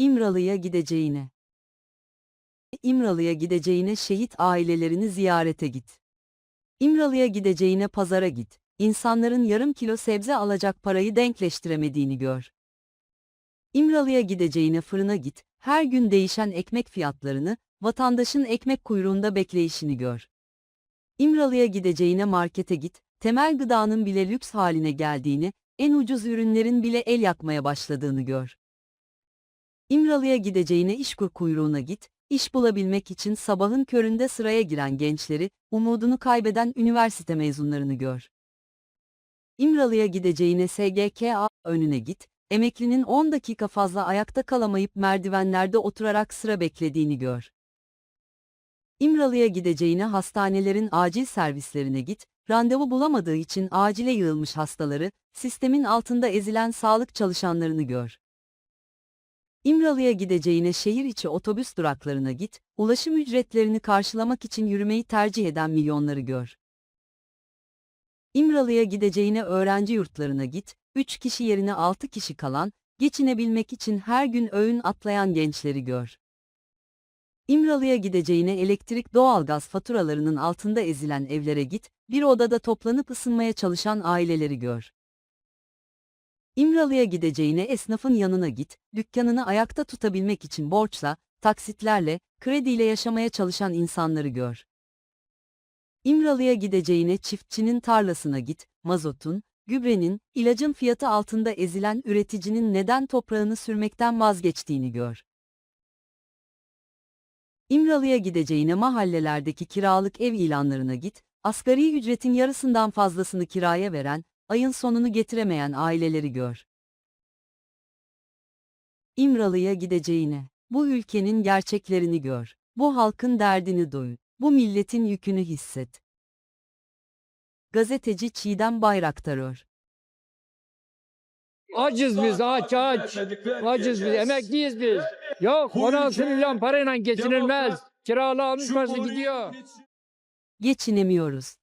İmralı'ya gideceğine. İmralı'ya gideceğine şehit ailelerini ziyarete git. İmralı'ya gideceğine pazara git. İnsanların yarım kilo sebze alacak parayı denkleştiremediğini gör. İmralı'ya gideceğine fırına git. Her gün değişen ekmek fiyatlarını, vatandaşın ekmek kuyruğunda bekleyişini gör. İmralı'ya gideceğine markete git. Temel gıdanın bile lüks haline geldiğini, en ucuz ürünlerin bile el yakmaya başladığını gör. İmralı'ya gideceğine işkur kuyruğuna git, iş bulabilmek için sabahın köründe sıraya giren gençleri, umudunu kaybeden üniversite mezunlarını gör. İmralı'ya gideceğine SGKA önüne git, emeklinin 10 dakika fazla ayakta kalamayıp merdivenlerde oturarak sıra beklediğini gör. İmralı'ya gideceğine hastanelerin acil servislerine git, randevu bulamadığı için acile yığılmış hastaları, sistemin altında ezilen sağlık çalışanlarını gör. İmralı'ya gideceğine şehir içi otobüs duraklarına git, ulaşım ücretlerini karşılamak için yürümeyi tercih eden milyonları gör. İmralı'ya gideceğine öğrenci yurtlarına git, 3 kişi yerine 6 kişi kalan, geçinebilmek için her gün öğün atlayan gençleri gör. İmralı'ya gideceğine elektrik doğalgaz faturalarının altında ezilen evlere git, bir odada toplanıp ısınmaya çalışan aileleri gör. İmralı'ya gideceğine esnafın yanına git, dükkanını ayakta tutabilmek için borçla, taksitlerle, krediyle yaşamaya çalışan insanları gör. İmralı'ya gideceğine çiftçinin tarlasına git, mazotun, gübrenin, ilacın fiyatı altında ezilen üreticinin neden toprağını sürmekten vazgeçtiğini gör. İmralı'ya gideceğine mahallelerdeki kiralık ev ilanlarına git, asgari ücretin yarısından fazlasını kiraya veren, ayın sonunu getiremeyen aileleri gör. İmralı'ya gideceğine, bu ülkenin gerçeklerini gör, bu halkın derdini duy, bu milletin yükünü hisset. Gazeteci Çiğdem Bayraktarör Acız biz aç aç. Acız biz emekliyiz biz. Yok 16 milyon parayla geçinilmez. Kiralı almış gidiyor. Geçinemiyoruz.